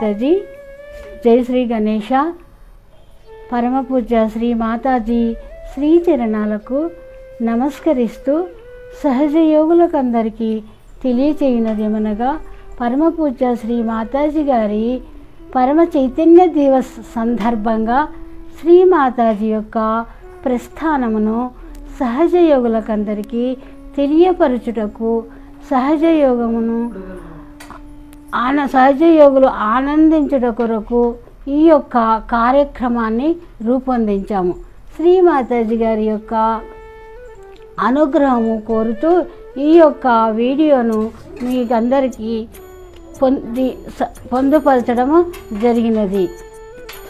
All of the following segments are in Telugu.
మాతాజీ జై శ్రీ గణేష. పరమ పూజ్య శ్రీ మాతాజీ శ్రీ చరణాలకు నమస్కరిస్తూ సహజ యోగులకు అందరికీ తెలియచేయనదేమనగా పరమ పూజ్య శ్రీ మాతాజీ గారి పరమ చైతన్య దివస్ సందర్భంగా శ్రీ మాతాజీ యొక్క ప్రస్థానమును సహజ యోగులకందరికీ తెలియపరచుటకు సహజ యోగమును ఆన సహజ యోగులు ఆనందించుట కొరకు ఈ యొక్క కార్యక్రమాన్ని రూపొందించాము. శ్రీ మాతాజీ గారి యొక్క అనుగ్రహము కోరుతూ ఈ యొక్క వీడియోను మీకందరికీ పొంది పొందుపరచడము జరిగినది.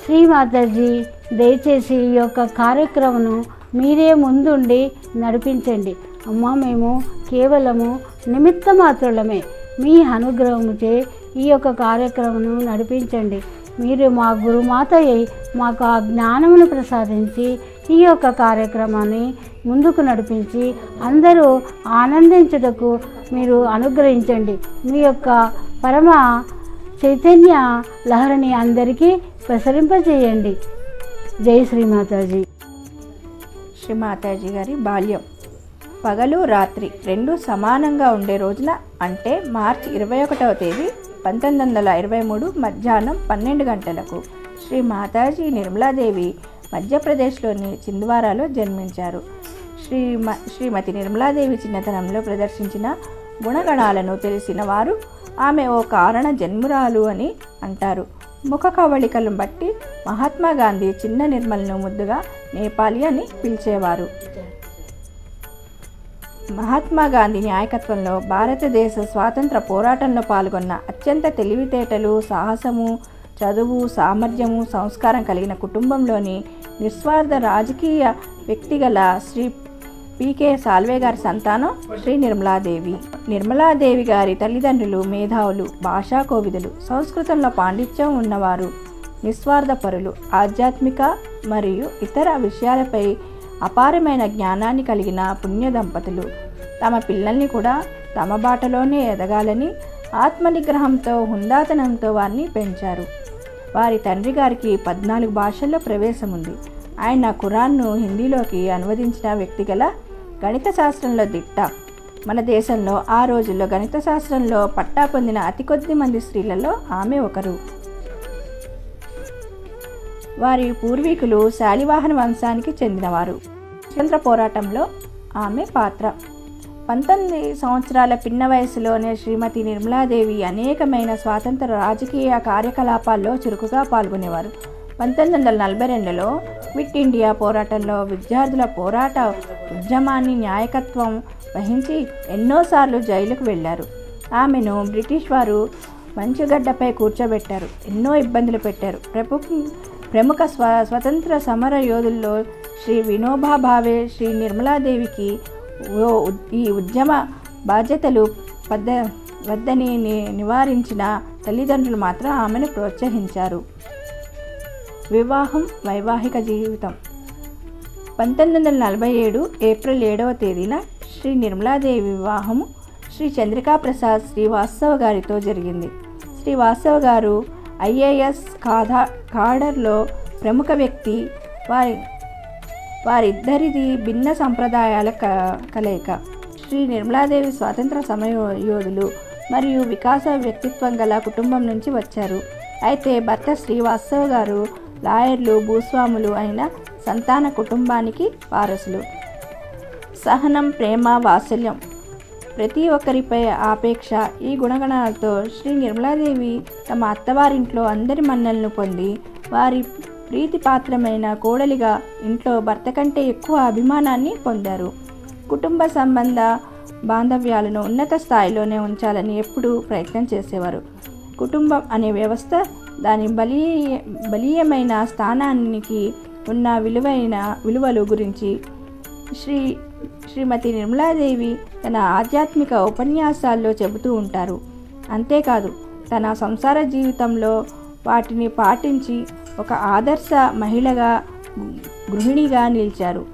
శ్రీ మాతాజీ దయచేసి ఈ యొక్క కార్యక్రమను మీరే ముందుండి నడిపించండి. అమ్మ మేము కేవలము నిమిత్త మాత్రులమే మీ అనుగ్రహముచే ఈ యొక్క కార్యక్రమను నడిపించండి. మీరు మా గురుమాత అయి మాకు ఆ జ్ఞానమును ప్రసాదించి ఈ యొక్క కార్యక్రమాన్ని ముందుకు నడిపించి అందరూ ఆనందించుటకు మీరు అనుగ్రహించండి. మీ యొక్క పరమ చైతన్య లహరిని అందరికీ ప్రసరింపజేయండి. జై శ్రీ మాతాజీ. శ్రీ మాతాజీ గారి బాల్యం. పగలు రాత్రి రెండు సమానంగా ఉండే రోజున అంటే మార్చి ఇరవై ఒకటవ తేదీ పంతొమ్మిది వందల ఇరవై మూడు మధ్యాహ్నం పన్నెండు గంటలకు శ్రీ మాతాజీ నిర్మలాదేవి మధ్యప్రదేశ్లోని చింద్వారాలో జన్మించారు. శ్రీ మ- శ్రీమతి నిర్మలాదేవి చిన్నతనంలో ప్రదర్శించిన గుణగణాలను తెలిసిన వారు ఆమె ఓ కారణ జన్మురాలు అని అంటారు. ముఖ కవళికలను బట్టి మహాత్మా గాంధీ చిన్న నిర్మలను ముద్దుగా నేపాలి అని పిలిచేవారు. మహాత్మా గాంధీ నాయకత్వంలో భారతదేశ స్వాతంత్ర పోరాటంలో పాల్గొన్న అత్యంత తెలివితేటలు సాహసము చదువు సామర్థ్యము సంస్కారం కలిగిన కుటుంబంలోని నిస్వార్థ రాజకీయ వ్యక్తిగల శ్రీ పీకే సాల్వే గారి సంతానం శ్రీ నిర్మలాదేవి. నిర్మలాదేవి గారి తల్లిదండ్రులు మేధావులు భాషా కోవిదులు సంస్కృతంలో పాండిత్యం ఉన్నవారు నిస్వార్థపరులు ఆధ్యాత్మిక మరియు ఇతర విషయాలపై అపారమైన జ్ఞానాన్ని కలిగిన పుణ్య దంపతులు. తమ పిల్లల్ని కూడా తమ బాటలోనే ఎదగాలని ఆత్మనిగ్రహంతో హుందాతనంతో వారిని పెంచారు. వారి తండ్రి గారికి పద్నాలుగు భాషల్లో ప్రవేశం ఉంది ఆయన ఖురాన్ను హిందీలోకి అనువదించిన వ్యక్తి గల గణిత శాస్త్రంలో దిట్ట. మన దేశంలో ఆ రోజుల్లో గణిత శాస్త్రంలో పట్టా పొందిన అతి కొద్ది మంది స్త్రీలలో ఆమె ఒకరు. వారి పూర్వీకులు శాలివాహన వంశానికి చెందినవారు. స్వతంత్ర పోరాటంలో ఆమె పాత్ర. పంతొమ్మిది సంవత్సరాల పిన్న వయసులోనే శ్రీమతి నిర్మలాదేవి అనేకమైన స్వాతంత్ర రాజకీయ కార్యకలాపాల్లో చురుకుగా పాల్గొనేవారు. పంతొమ్మిది వందల నలభై రెండులో క్విట్ ఇండియా పోరాటంలో విద్యార్థుల పోరాట ఉద్యమాన్ని నాయకత్వం వహించి ఎన్నోసార్లు జైలుకు వెళ్ళారు ఆమెను బ్రిటిష్ వారు మంచుగడ్డపై కూర్చోబెట్టారు. ఎన్నో ఇబ్బందులు పెట్టారు. ప్రభుత్వం ప్రముఖ స్వ స్వతంత్ర సమర యోధుల్లో శ్రీ వినోబా భావే శ్రీ నిర్మలాదేవికి ఓ ఈ ఉద్యమ బాధ్యతలు పద్ద వద్దని ని- నివారించిన తల్లిదండ్రులు మాత్రం ఆమెను ప్రోత్సహించారు. వివాహం వైవాహిక జీవితం. పంతొమ్మిది వందల నలభై ఏడు ఏప్రిల్ ఏడవ తేదీన శ్రీ నిర్మలాదేవి వివాహము శ్రీ చంద్రికా ప్రసాద్ శ్రీవాస్తవ గారితో జరిగింది. శ్రీవాస్తవ గారు ఐఏఎస్ కాదా కాడర్లో ప్రముఖ వ్యక్తి వారి వారిద్దరిది భిన్న సంప్రదాయాల క కలయిక. శ్రీ నిర్మలాదేవి స్వాతంత్ర సమయ యోధులు మరియు వికాస వ్యక్తిత్వం గల కుటుంబం నుంచి వచ్చారు. అయితే భర్త శ్రీవాస్తవ గారు లాయర్లు భూస్వాములు అయిన సంతాన కుటుంబానికి వారసులు. సహనం ప్రేమ వాత్సల్యం ప్రతి ఒక్కరిపై ఆపేక్ష ఈ గుణగణాలతో శ్రీ నిర్మలాదేవి తమ అత్తవారింట్లో అందరి మన్నలను పొంది వారి ప్రీతిపాత్రమైన కోడలిగా ఇంట్లో భర్త కంటే ఎక్కువ అభిమానాన్ని పొందారు. కుటుంబ సంబంధ బాంధవ్యాలను ఉన్నత స్థాయిలోనే ఉంచాలని ఎప్పుడూ ప్రయత్నం చేసేవారు. కుటుంబం అనే వ్యవస్థ దాని బలీ బలీయమైన స్థానానికి ఉన్న విలువైన విలువలు గురించి శ్రీ శ్రీమతి నిర్మలాదేవి తన ఆధ్యాత్మిక ఉపన్యాసాల్లో చెబుతూ ఉంటారు. అంతేకాదు తన సంసార జీవితంలో వాటిని పాటించి ఒక ఆదర్శ మహిళగా గృహిణిగా నిలిచారు.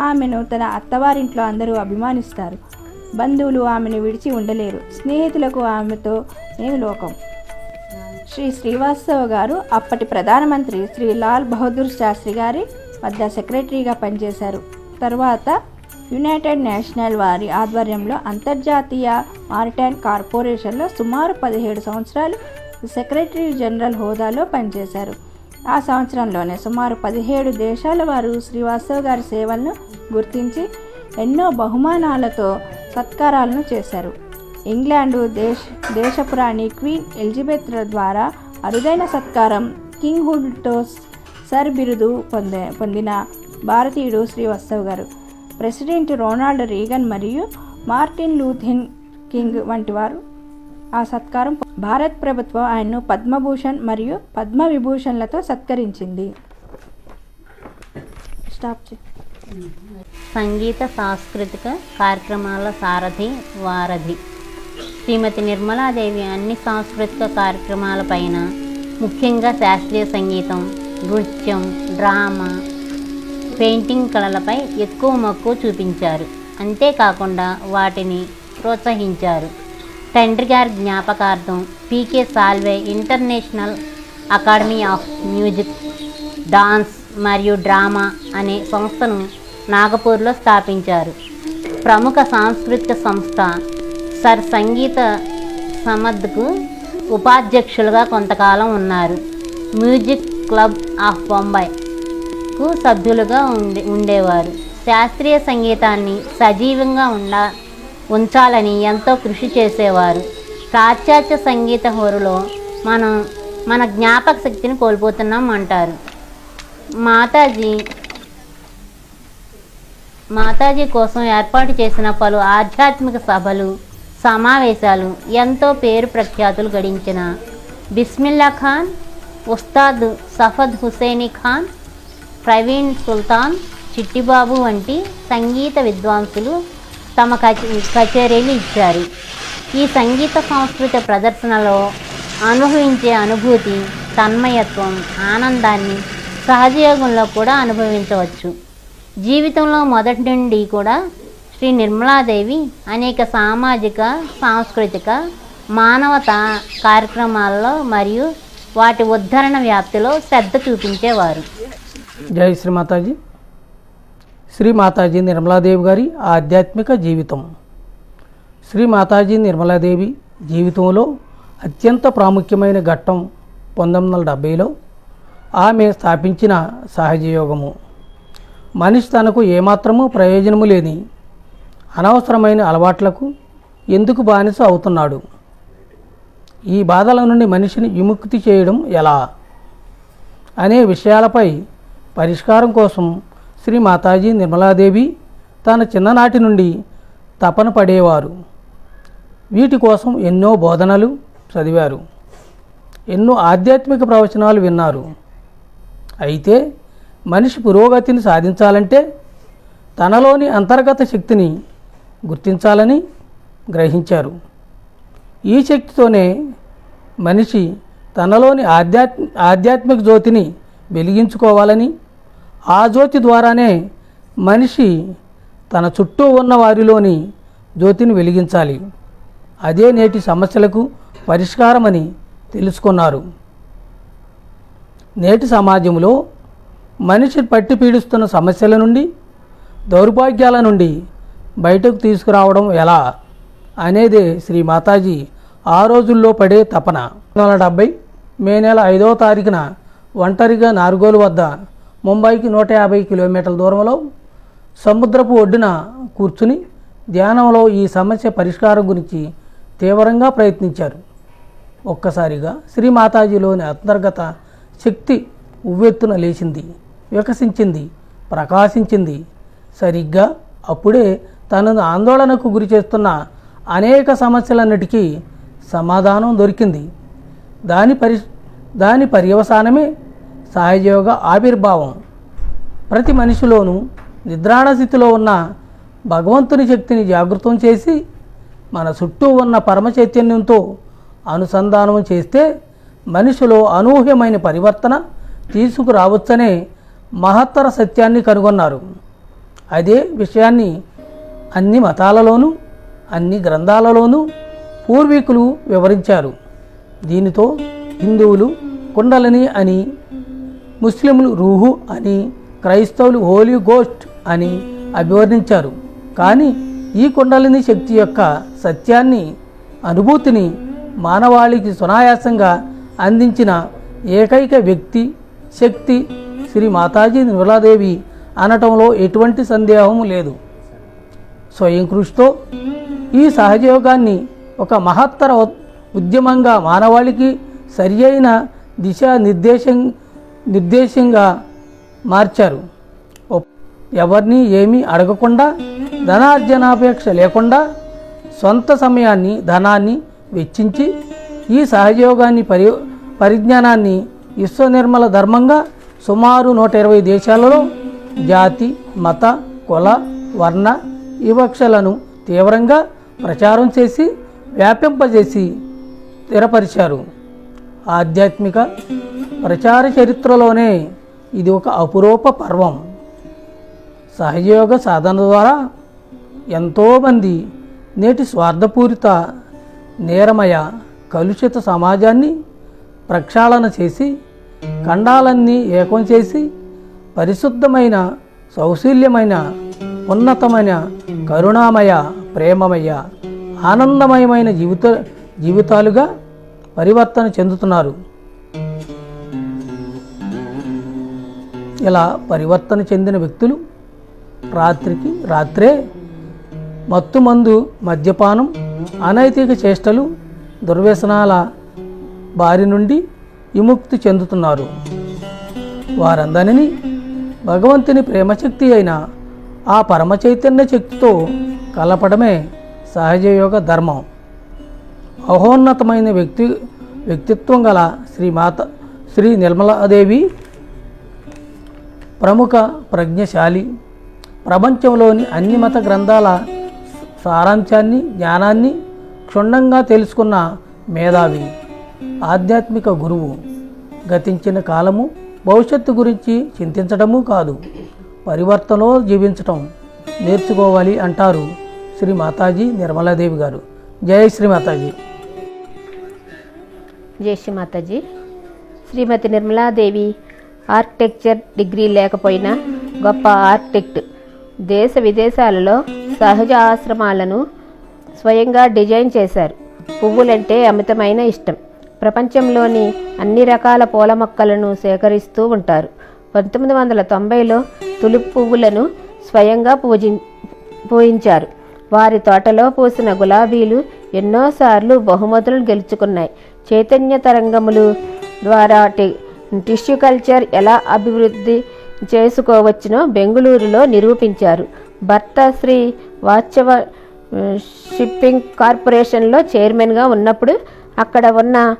ఆమెను తన అత్తవారింట్లో అందరూ అభిమానిస్తారు. బంధువులు ఆమెను విడిచి ఉండలేరు. స్నేహితులకు ఆమెతో నేను లోకం శ్రీ శ్రీవాస్తవ గారు అప్పటి ప్రధానమంత్రి శ్రీ లాల్ బహదూర్ శాస్త్రి గారి వద్ద సెక్రటరీగా పనిచేశారు. తరువాత యునైటెడ్ నేషనల్ వారి ఆధ్వర్యంలో అంతర్జాతీయ మారిటైన్ కార్పొరేషన్లో సుమారు పదిహేడు సంవత్సరాలు సెక్రటరీ జనరల్ హోదాలో పనిచేశారు. ఆ సంవత్సరంలోనే సుమారు పదిహేడు దేశాల వారు శ్రీవాస్తవ్ గారి సేవలను గుర్తించి ఎన్నో బహుమానాలతో సత్కారాలను చేశారు. ఇంగ్లాండు దేశ దేశపురాణి క్వీన్ ఎలిజబెత్ ద్వారా అరుదైన సత్కారం కింగ్ హుడ్తో సర్ బిరుదు పొందే పొందిన భారతీయుడు శ్రీవాస్తవ్ గారు. ప్రెసిడెంట్ రొనాల్డ్ రీగన్ మరియు మార్టిన్ లూథిన్ కింగ్ వంటి వారు ఆ సత్కారం భారత్ ప్రభుత్వం ఆయన్ను పద్మభూషణ్ మరియు పద్మ విభూషణ్లతో సత్కరించింది. స్టాప్ సంగీత సాంస్కృతిక కార్యక్రమాల సారథి వారధి. శ్రీమతి నిర్మలాదేవి అన్ని సాంస్కృతిక కార్యక్రమాలపైన ముఖ్యంగా శాస్త్రీయ సంగీతం నృత్యం డ్రామా పెయింటింగ్ కళలపై ఎక్కువ మక్కువ చూపించారు. అంతేకాకుండా వాటిని ప్రోత్సహించారు. తండ్రి గారి జ్ఞాపకార్థం PK Salve international academy of music dance మరియు డ్రామా అనే సంస్థను నాగపూర్లో స్థాపించారు. ప్రముఖ సాంస్కృతిక సంస్థ సర్ సంగీత సమద్కు ఉపాధ్యక్షులుగా కొంతకాలం ఉన్నారు. మ్యూజిక్ క్లబ్ ఆఫ్ కు సభ్యులుగా ఉండే ఉండేవారు. శాస్త్రీయ సంగీతాన్ని సజీవంగా ఉండ ఉంచాలని ఎంతో కృషి చేసేవారు. పాశ్చాత్య సంగీత హోరులో మనం మన జ్ఞాపక శక్తిని కోల్పోతున్నాం అంటారు. మాతాజీ మాతాజీ కోసం ఏర్పాటు చేసిన పలు ఆధ్యాత్మిక సభలు సమావేశాలు ఎంతో పేరు ప్రఖ్యాతులు గడించిన. బిస్మిల్లా ఖాన్ ఉస్తాద్ సఫద్ హుసేని ఖాన్ ప్రవీణ్ సుల్తాన్ చిట్టిబాబు వంటి సంగీత విద్వాంసులు తమ కచేరీలు ఇచ్చారు. ఈ సంగీత సంస్కృతి ప్రదర్శనలో అనుభవించే అనుభూతి తన్మయత్వం ఆనందాన్ని సహజయోగంలో కూడా అనుభవించవచ్చు. జీవితంలో మొదటి నుండి కూడా శ్రీ నిర్మలాదేవి అనేక సామాజిక సాంస్కృతిక మానవత కార్యక్రమాల్లో మరియు వాటి ఉద్ధరణ వ్యాప్తిలో శ్రద్ధ చూపించేవారు. జై శ్రీ మాతాజీ. శ్రీ మాతాజీ నిర్మలాదేవి గారి ఆధ్యాత్మిక జీవితం. శ్రీ మాతాజీ నిర్మలాదేవి జీవితంలో అత్యంత ప్రాముఖ్యమైన ఘట్టం పంతొమ్మిది వందల డెబ్భైలో ఆమె స్థాపించిన సహజయోగము మనిషి తనకు ఏమాత్రము ప్రయోజనము లేని అనవసరమైన అలవాట్లకు ఎందుకు బానిస అవుతున్నాడు? ఈ బాధల నుండి మనిషిని విముక్తి చేయడం ఎలా? అనే విషయాలపై పరిష్కారం కోసం శ్రీ మాతాజీ నిర్మలాదేవి తన చిన్ననాటి నుండి తపన పడేవారు. వీటి కోసం ఎన్నో బోధనలు చదివారు. ఎన్నో ఆధ్యాత్మిక ప్రవచనాలు విన్నారు. అయితే మనిషి పురోగతిని సాధించాలంటే తనలోని అంతర్గత శక్తిని గుర్తించాలని గ్రహించారు. ఈ శక్తితోనే మనిషి తనలోని ఆధ్యాత్మ ఆధ్యాత్మిక జ్యోతిని వెలిగించుకోవాలని ఆ జ్యోతి ద్వారానే మనిషి తన చుట్టూ ఉన్న వారిలోని జ్యోతిని వెలిగించాలి. అదే నేటి సమస్యలకు పరిష్కారమని తెలుసుకున్నారు. నేటి సమాజంలో మనిషి పట్టి పీడిస్తున్న సమస్యల నుండి దౌర్భాగ్యాల నుండి బయటకు తీసుకురావడం ఎలా అనేదే శ్రీ మాతాజీ ఆ రోజుల్లో పడే తపన. పంతొమ్మిది వందల డెబ్బై మే నెల ఐదవ తారీఖున ఒంటరిగా నార్గోలు వద్ద ముంబైకి నూట యాభై కిలోమీటర్ల దూరంలో సముద్రపు ఒడ్డున కూర్చుని ధ్యానంలో ఈ సమస్య పరిష్కారం గురించి తీవ్రంగా ప్రయత్నించారు. ఒక్కసారిగా శ్రీ మాతాజీలోని అంతర్గత శక్తి ఉవ్వెత్తున లేచింది వికసించింది ప్రకాశించింది. సరిగ్గా అప్పుడే తనను ఆందోళనకు గురి చేస్తున్న అనేక సమస్యలన్నిటికీ సమాధానం దొరికింది. దాని పరి దాని పర్యవసానమే సహజయోగ ఆవిర్భావం. ప్రతి మనిషిలోనూ నిద్రాణ స్థితిలో ఉన్న భగవంతుని శక్తిని జాగృతం చేసి మన చుట్టూ ఉన్న పరమ చైతన్యంతో అనుసంధానం చేస్తే మనిషిలో అనూహ్యమైన పరివర్తన తీసుకురావచ్చనే మహత్తర సత్యాన్ని కనుగొన్నారు. అదే విషయాన్ని అన్ని మతాలలోనూ అన్ని గ్రంథాలలోనూ పూర్వీకులు వివరించారు. దీనితో హిందువులు కుండలని అని ముస్లింలు రూహు అని క్రైస్తవులు హోలీ గోస్ట్ అని అభివర్ణించారు. కానీ ఈ కుండలిని శక్తి యొక్క సత్యాన్ని అనుభూతిని మానవాళికి సునాయాసంగా అందించిన ఏకైక వ్యక్తి శక్తి శ్రీ మాతాజీ నిర్మలాదేవి అనటంలో ఎటువంటి సందేహం లేదు. స్వయం కృషితో ఈ సహజయోగాన్ని ఒక మహత్తర ఉ- ఉద్యమంగా మానవాళికి సరి అయిన దిశా నిర్దేశం నిర్దేశంగా మార్చారు. ఎవరిని ఏమీ అడగకుండా ధనార్జనాపేక్ష లేకుండా సొంత సమయాన్ని ధనాన్ని వెచ్చించి ఈ సహయోగాన్ని పరి పరిజ్ఞానాన్ని విశ్వనిర్మల ధర్మంగా సుమారు నూట ఇరవై దేశాలలో జాతి మత కుల వర్ణ వివక్షలను తీవ్రంగా ప్రచారం చేసి వ్యాపింపజేసి స్థిరపరిచారు. ఆధ్యాత్మిక ప్రచార చరిత్రలోనే ఇది ఒక అపురూప పర్వం. సహయోగ సాధన ద్వారా ఎంతోమంది నేటి స్వార్థపూరిత నేరమయ కలుషిత సమాజాన్ని ప్రక్షాళన చేసి ఖండాలన్నీ ఏకం చేసి పరిశుద్ధమైన సౌశీల్యమైన ఉన్నతమైన కరుణామయ ప్రేమమయ ఆనందమయమైన జీవిత జీవితాలుగా పరివర్తన చెందుతున్నారు. ఇలా పరివర్తన చెందిన వ్యక్తులు రాత్రికి రాత్రే మత్తుమందు మద్యపానం అనైతిక చేష్టలు దుర్వ్యసనాల బారి నుండి విముక్తి చెందుతున్నారు. వారందరినీ భగవంతుని ప్రేమశక్తి అయిన ఆ పరమ చైతన్య శక్తితో కలపడమే సహజయోగ ధర్మం. అహోన్నతమైన వ్యక్తి వ్యక్తిత్వం గల శ్రీ మాత శ్రీ నిర్మలాదేవి ప్రముఖ ప్రజ్ఞశాలి. ప్రపంచంలోని అన్ని మత గ్రంథాల సారాంశాన్ని జ్ఞానాన్ని క్షుణ్ణంగా తెలుసుకున్న మేధావి ఆధ్యాత్మిక గురువు. గతించిన కాలము భవిష్యత్తు గురించి చింతించడము కాదు పరివర్తనలో జీవించటం నేర్చుకోవాలి అంటారు శ్రీ మాతాజీ నిర్మలాదేవి గారు. జయ శ్రీ మాతాజీ. జై శ్రీ మాతాజీ శ్రీమతి నిర్మలాదేవి ఆర్కిటెక్చర్ డిగ్రీ లేకపోయినా గొప్ప ఆర్కిటెక్ట్. దేశ విదేశాలలో సహజ ఆశ్రమాలను స్వయంగా డిజైన్ చేశారు. పువ్వులంటే అమితమైన ఇష్టం. ప్రపంచంలోని అన్ని రకాల పూల మొక్కలను సేకరిస్తూ ఉంటారు. పంతొమ్మిది వందల తొంభైలో తులిప్ పువ్వులను స్వయంగా పూజి పూజించారు. వారి తోటలో పూసిన గులాబీలు ఎన్నోసార్లు బహుమతులు గెలుచుకున్నాయి. చైతన్య తరంగములు ద్వారా టిష్యూ కల్చర్ ఎలా అభివృద్ధి చేసుకోవచ్చునో బెంగుళూరులో నిరూపించారు. భర్త శ్రీ వాత్సవ షిప్పింగ్ కార్పొరేషన్లో చైర్మన్గా ఉన్నప్పుడు అక్కడ ఉన్న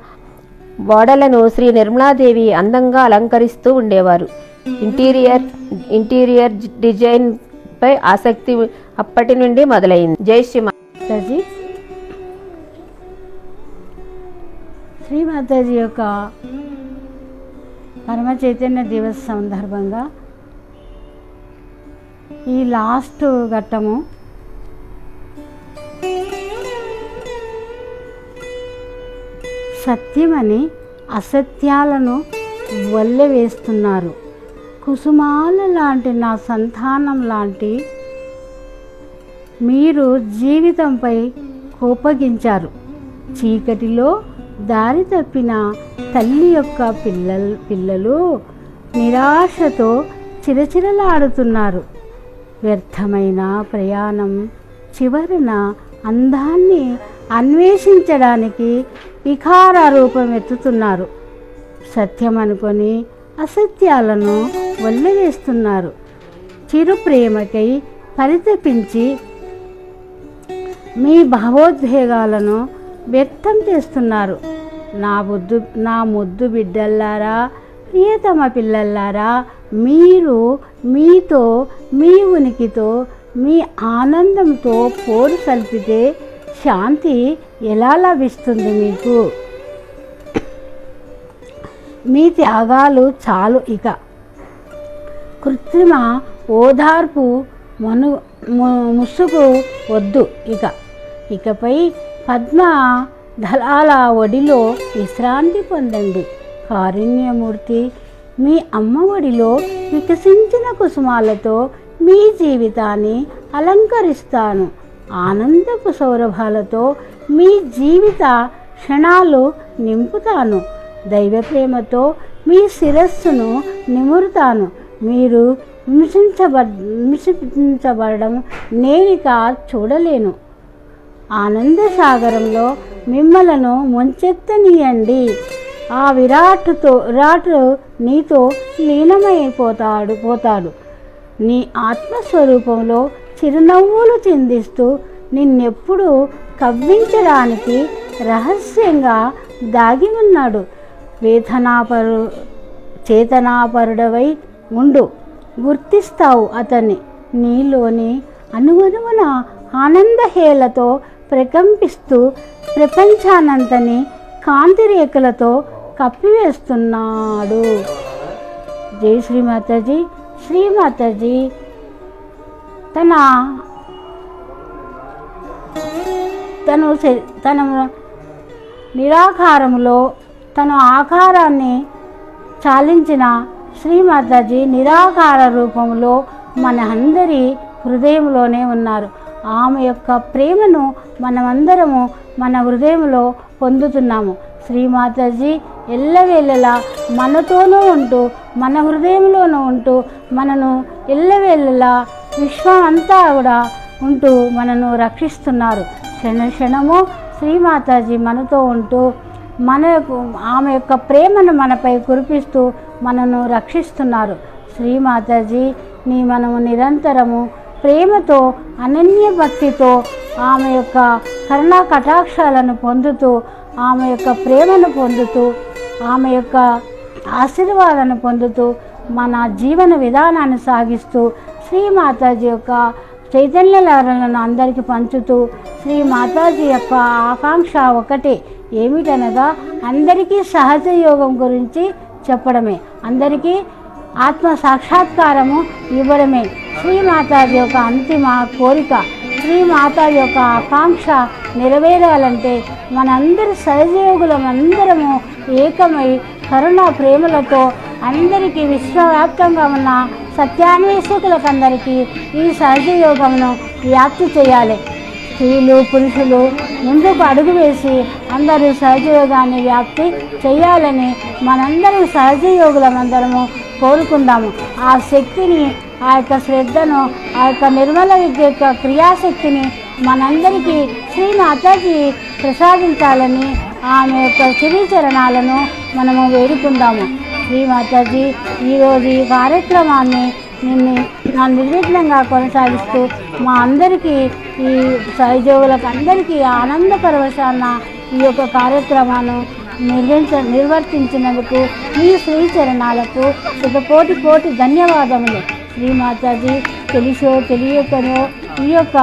ఓడలను శ్రీ నిర్మలాదేవి అందంగా అలంకరిస్తూ ఉండేవారు. ఇంటీరియర్ ఇంటీరియర్ డిజైన్పై ఆసక్తి అప్పటి నుండి మొదలైంది. జై శ్రీ మా- మాతాజీ శ్రీ మాతాజీ యొక్క పరమ చైతన్య దివస్ సందర్భంగా ఈ లాస్ట్ ఘట్టము సత్యమని అసత్యాలను వల్లెవేస్తున్నారు కుసుమాల లాంటి నా సంతానం లాంటి మీరు జీవితంపై కోపగించారు. చీకటిలో దారి తప్పిన తల్లి యొక్క పిల్లలు పిల్లలు నిరాశతో చిరచిరలాడుతున్నారు. వ్యర్థమైన ప్రయాణం చివరన అందాన్ని అన్వేషించడానికి వికార రూపం ఎత్తుతున్నారు. సత్యం అనుకొని అసత్యాలను వల్లవేస్తున్నారు. చిరు ప్రేమకై పరితపించి మీ భావోద్వేగాలను వ్యక్తం చేస్తున్నారు. నా బుద్ధు నా ముద్దు బిడ్డల్లారా ప్రియతమ పిల్లల్లారా మీరు మీతో మీ ఉనికితో మీ ఆనందంతో పోరు కలిపితే శాంతి ఎలా లభిస్తుంది మీకు? మీ త్యాగాలు చాలు ఇక. కృత్రిమ ఓదార్పు మను ముసుగు వద్దు ఇక. ఇకపై పద్మ దళాల ఒడిలో విశ్రాంతి పొందండి. కారుణ్యమూర్తి మీ అమ్మ ఒడిలో వికసించిన కుసుమాలతో మీ జీవితాన్ని అలంకరిస్తాను. ఆనందపు సౌరభాలతో మీ జీవిత క్షణాలు నింపుతాను. దైవ ప్రేమతో మీ శిరస్సును నిమురుతాను. మీరు హింసించబ హింసించబడడం నేనిక చూడలేను. ఆనంద సాగరంలో మిమ్మలను ముంచెత్తనీయండి. ఆ విరాట్తో విరాటు నీతో లీనమైపోతాడు పోతాడు. నీ ఆత్మస్వరూపంలో చిరునవ్వులు చిందిస్తూ నిన్నెప్పుడు కవ్వించడానికి రహస్యంగా దాగి ఉన్నాడు. వేతనాపరు చేతనాపరుడవై ఉండు. గుర్తిస్తావు అతన్ని. నీలోని అనువనువున ఆనందహేలతో ప్రకంపిస్తూ ప్రపంచానంతని కాంతి రేఖలతో కప్పివేస్తున్నాడు. జై శ్రీమాతాజీ శ్రీమాతాజీ. తన తను తన నిరాకారములో తన ఆకారాన్ని చాలించిన శ్రీమాతాజీ నిరాకార రూపంలో మన అందరి హృదయంలోనే ఉన్నారు. ఆమె యొక్క ప్రేమను మనమందరము మన హృదయంలో పొందుతున్నాము. శ్రీమాతాజీ ఎల్లవేళలా మనతోనూ ఉంటూ మన హృదయంలోనూ ఉంటూ మనను ఎల్లవేళలా విశ్వం అంతా కూడా ఉంటూ మనను రక్షిస్తున్నారు. క్షణ క్షణము శ్రీమాతాజీ మనతో ఉంటూ మన ఆమె యొక్క ప్రేమను మనపై కురిపిస్తూ మనను రక్షిస్తున్నారు. శ్రీమాతాజీ నీ మనము నిరంతరము ప్రేమతో అనన్య భక్తితో ఆమె యొక్క కరుణా కటాక్షాలను పొందుతూ ఆమె యొక్క ప్రేమను పొందుతూ ఆమె యొక్క ఆశీర్వాదాన్ని పొందుతూ మన జీవన విధానాన్ని సాగిస్తూ శ్రీ మాతాజీ యొక్క చైతన్యలహరలను అందరికీ పంచుతూ శ్రీ మాతాజీ యొక్క ఆకాంక్ష ఒకటే ఏమిటనగా అందరికీ సహజ యోగం గురించి చెప్పడమే. అందరికీ ఆత్మ సాక్షాత్కారము ఇవ్వడమే. శ్రీమాత యొక్క అంతిమ కోరిక శ్రీమాత యొక్క ఆకాంక్ష నెరవేరాలంటే మనందరి సహజయోగులం అందరము ఏకమై కరుణ ప్రేమలతో అందరికీ విశ్వవ్యాప్తంగా ఉన్న సత్యాన్వేషకులకందరికీ ఈ సహజయోగమును వ్యాప్తి చేయాలి. స్త్రీలు పురుషులు ముందుకు అడుగు వేసి అందరూ సహజయోగాన్ని వ్యాప్తి చేయాలని మనందరం సహజయోగులమందరము కోరుకుందాము. ఆ శక్తిని ఆ యొక్క శ్రద్ధను ఆ యొక్క నిర్మల విద్య యొక్క క్రియాశక్తిని మనందరికీ శ్రీ మాతాజీ ప్రసాదించాలని ఆమె యొక్క చరణాలను మనము వేడుకుందాము. శ్రీ మాతాజీ ఈరోజు ఈ కార్యక్రమాన్ని నిన్ను నా నిర్విఘ్నంగా కొనసాగిస్తూ మా అందరికీ ఈ సహజోగులకు అందరికీ ఆనందపరవశాన ఈ యొక్క కార్యక్రమాన్ని నిర్వహించ నిర్వర్తించినందుకు ఈ శ్రీ చరణాలకు శతకోటి కోటి ధన్యవాదములు. శ్రీ మాతాజీ తెలుసో తెలియకనో ఈ యొక్క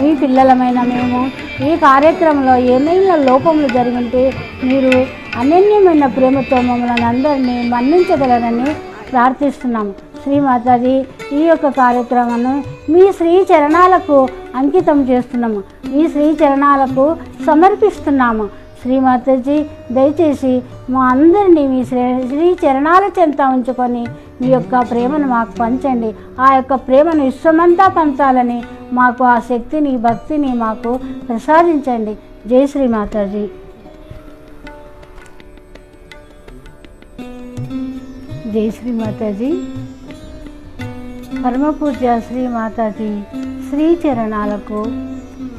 మీ పిల్లలమైన మేము ఈ కార్యక్రమంలో ఏమైనా లోపములు జరిగింటే మీరు అనన్యమైన ప్రేమతో మమ్మల్ని అందరినీ మన్నించగలరని ప్రార్థిస్తున్నాము. శ్రీ మాతాజీ ఈ యొక్క కార్యక్రమాన్ని మీ శ్రీ చరణాలకు అంకితం చేస్తున్నాము. మీ శ్రీ చరణాలకు సమర్పిస్తున్నాము. శ్రీ మాతాజీ దయచేసి మా అందరినీ మీ శ్రీ శ్రీ చరణాల చెంత ఉంచుకొని మీ యొక్క ప్రేమను మాకు పంచండి. ఆ యొక్క ప్రేమను విశ్వమంతా పంచాలని మాకు ఆ శక్తిని భక్తిని మాకు ప్రసాదించండి. జై శ్రీ మాతాజీ జై శ్రీ మాతాజీ పరమ శ్రీ మాతాజీ శ్రీ చరణాలకు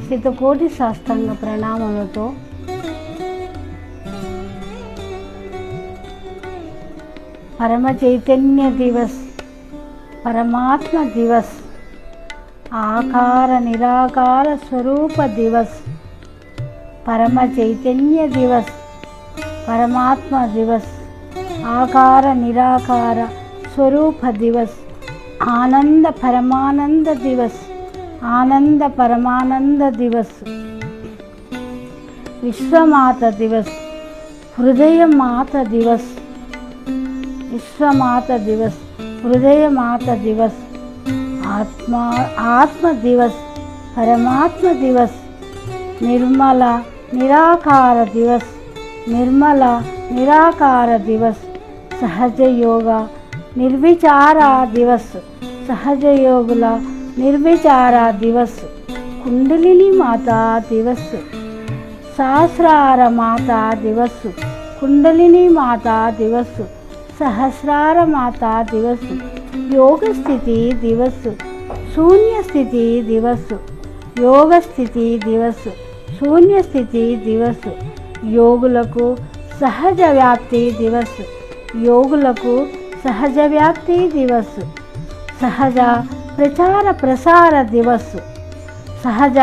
శతకోటి శాస్త్రంగ ప్రణామములతో పరమ చైతన్య దివస్ పరమాత్మ దివస్ ఆకార నిరాకార స్వరూప దివస్ పరమ చైతన్య దివస్ పరమాత్మ దివస్ ఆకార నిరాకార స్వరూప దివస్ ఆనంద పరమానంద దివస్ ఆనంద పరమానంద దివస్ విశ్వమాత దివస్ హృదయ మాత దివస్ વિશ્વમાતા દિવસ હૃદય માતા દિવસ આત્મા આત્મ દિવસ પરમાત્મા દિવસ નિર્મલા નિરાકાર દિવસ નિર્મલા નિરાકાર દિવસ સહજ યોગા నిర్విచారా దివస్ సహజయోగుల నిర్విచారా దివస్ కుండలిని మాతా దివస్ సహస్రార మాతా దివస్ కుండలిని మాతా దివస్ సహస్రార మాతా దివస్ యోగ స్థితి దివస్ శూన్య స్థితి దివస్ యోగ స్థితి దివస్ శూన్య స్థితి దివస్ యోగులకు సహజ వ్యాప్తి దివస్ యోగులకు సహజ వ్యాప్తి దివస్ సహజ ప్రచార ప్రసార దివస్ సహజ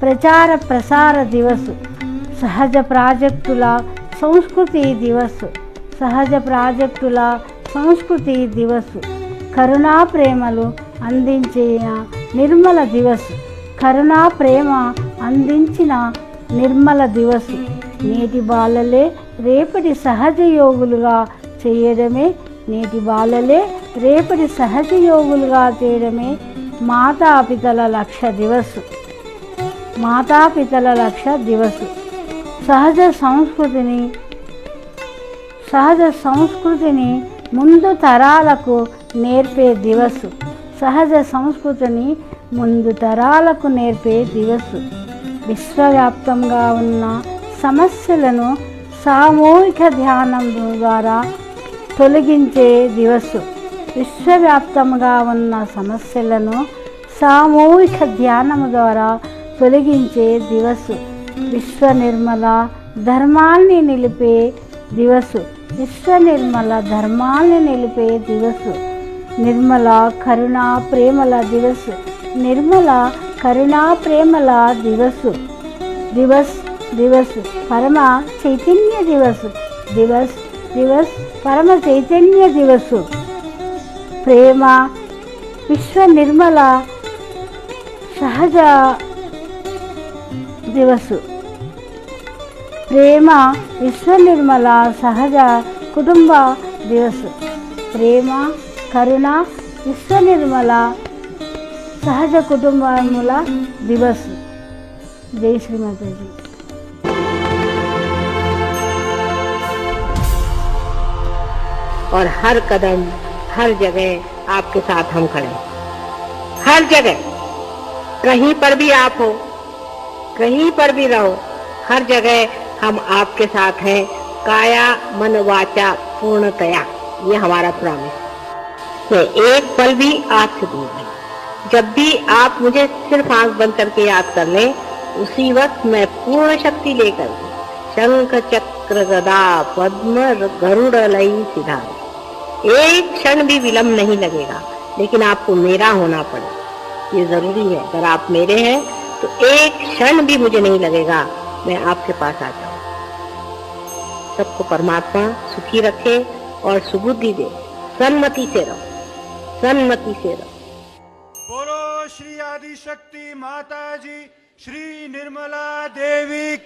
ప్రచార ప్రసార దివస్ సహజ ప్రాజెక్టుల సంస్కృతి దివస్ సహజ ప్రాజెక్టుల సంస్కృతి దివస్. కరుణా ప్రేమలు అందించిన నిర్మల దివస్. కరుణా ప్రేమ అందించిన నిర్మల దివస్. నేటి బాలలే రేపటి సహజ యోగులుగా చేయడమే. నేటి బాలలే రేపటి సహజ యోగులుగా చేయడమే మాతాపితల లక్ష దివస్. మాతాపితల లక్ష దివస్. సహజ సంస్కృతిని సహజ సంస్కృతిని ముందు తరాలకు నేర్పే దివసు. సహజ సంస్కృతిని ముందు తరాలకు నేర్పే దివసు. విశ్వవ్యాప్తంగా ఉన్న సమస్యలను సామూహిక ధ్యానం ద్వారా తొలగించే దివస్. విశ్వవ్యాప్తంగా ఉన్న సమస్యలను సామూహిక ధ్యానం ద్వారా తొలగించే దివసు. విశ్వ నిర్మల ధర్మాన్ని నిలిపే దివసు. విశ్వ నిర్మల ధర్మాన్ని నిలిపే దివసు. నిర్మల కరుణా ప్రేమల దివసు. నిర్మల కరుణా ప్రేమల దివసు. దివస్ దివస్ పరమ చైతన్య దివస్. దివస్ దివస్ పరమ చైతన్య దివస్. ప్రేమ విశ్వ నిర్మల సహజ దివసు. ప్రేమ విశ్వ నిర్మల సహజ కుటుంబ దివస్ ప్రేమ కరుణ విశ్వ నిర్మల సహజ కుటుంబముల దివస్ జై శ్రీమాతాజీ और हर कदम हर जगह आपके साथ हम खड़े हैं। हर जगह कहीं पर भी आप हो कहीं पर भी रहो हर जगह हम आपके साथ हैं। काया मन वाचा पूर्णतया। ये हमारा प्रॉमिस मैं एक पल भी आपसे दूर नहीं। जब भी आप मुझे सिर्फ़ आँख बंद करके याद कर लें, उसी वक्त मैं पूर्ण शक्ति लेकर शंख चक्र गदा पद्म गरुड़ लई सिधार। एक क्षण भी विलंब नहीं लगेगा, लेकिन आपको मेरा होना पड़ेगा। ये ज़रूरी है। अगर आप मेरे हैं तो एक क्षण भी मुझे नहीं लगेगा। मैं आपके पास आ जाऊँ। सबको परमात्मा सुखी रखे और सुबुद्धि दे। सन्मति से रहो। सन्मति से रहो। बोलो श्री आदि शक्ति माता जी श्री निर्मला देवी की